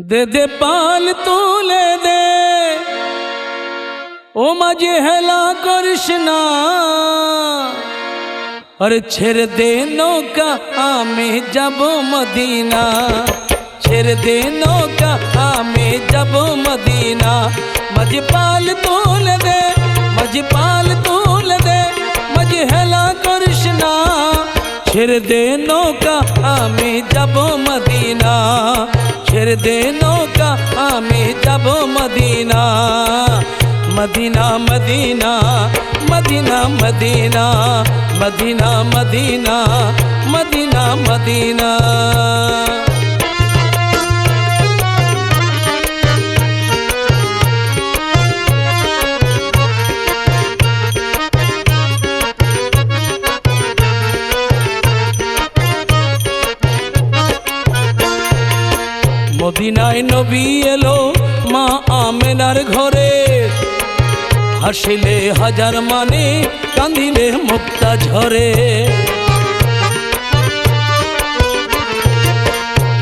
দে দে পাল তুলে দে ও মাঝে হেলা করিস না আর ছেড়ে দে নৌকা আমি যাব মদিনা ছেড়ে দে নৌকা আমি যাব মদিনা মাঝে পাল তুলে দে মাঝে পাল তুলে দে মাঝে হেলা করিস না ছেড়ে দে নৌকা আমি যাব মদিনা ছেড়ে দে নৌকা আমি যাব Medina. Medina Medina Medina Medina Medina Medina Medina Medina. মদিনায় নবী এলো মা আমেনার ঘরে। হাসিলে হাজার মানে কান্দিলে মুক্তা ঝরে।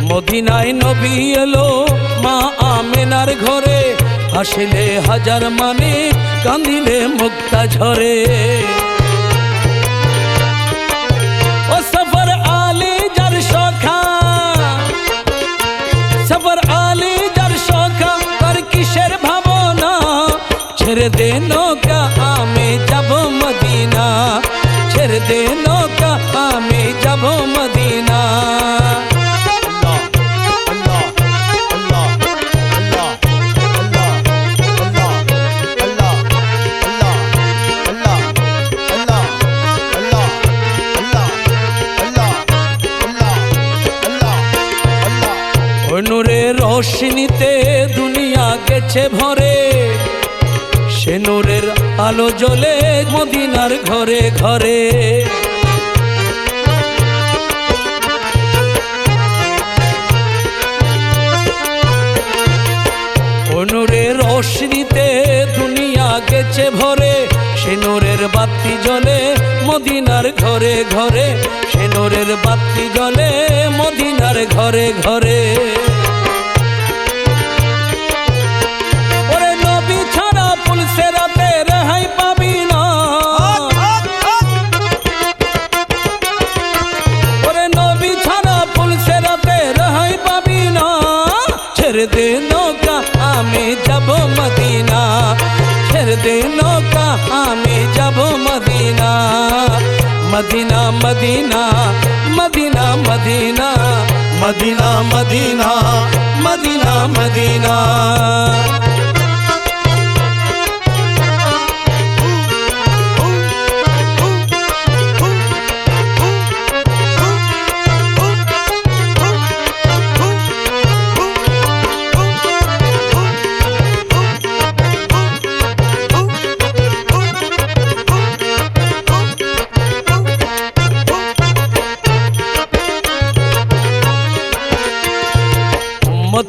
মদিনায় নবী এলো মা আমেনার ঘরে। হাসিলে হাজার মানে কান্দিলে মুক্তা ঝরে। दे नौका आमे जबो मदीना छेड़ दे नौका आमे जबो मदीना নূরে রশ্মিতে দুনিয়া গেছে ভরে নূরের আলো জ্বলে মদিনার ঘরে ঘরে। অনুরের রোশনীতে দুনিয়া গেছে ভরে, সে নূরের বাতি জ্বলে মদিনার ঘরে ঘরে, সে নূরের বাতি জ্বলে মদিনার ঘরে ঘরে। ছেড়ে দে নৌকা, আমি যাব মদিনা। ছেড়ে দে নৌকা, আমি যাব Medina. Medina Medina Medina Medina. Medina Medina Medina Medina.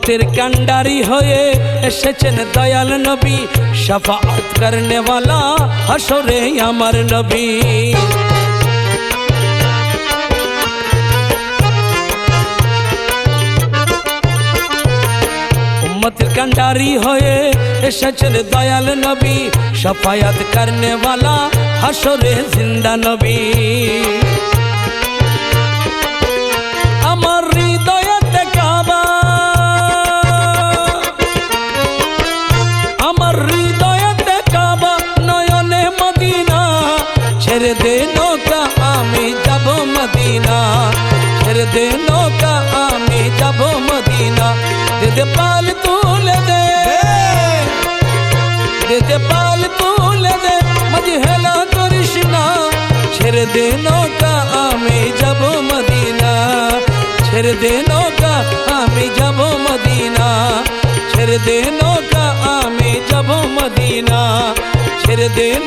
পথের কান্ডারি হয়ে এসেছেন দয়াল নবী। সাফাত করনেওয়ালা হাসরে আমার নবী। উম্মতের কান্ডারি হয়ে এসেছেন দয়াল নবী। সাফায়াত করনেওয়ালা হাসরে জিন্দা নবী। ছেড়ে দে নৌকা আমি যাব মদিনা। ছেড়ে দে নৌকা আমি যাব মদিনা। দে দে পাল তুলে দে। দে দে পাল তুলে দে। মাঝে হেলা করিস না। ছেড়ে দে নৌকা আমি যাব মদিনা। ছেড়ে দে নৌকা আমি যাব মদিনা। ছেড়ে দে আমি যাব মদিনা। ছেড়ে দে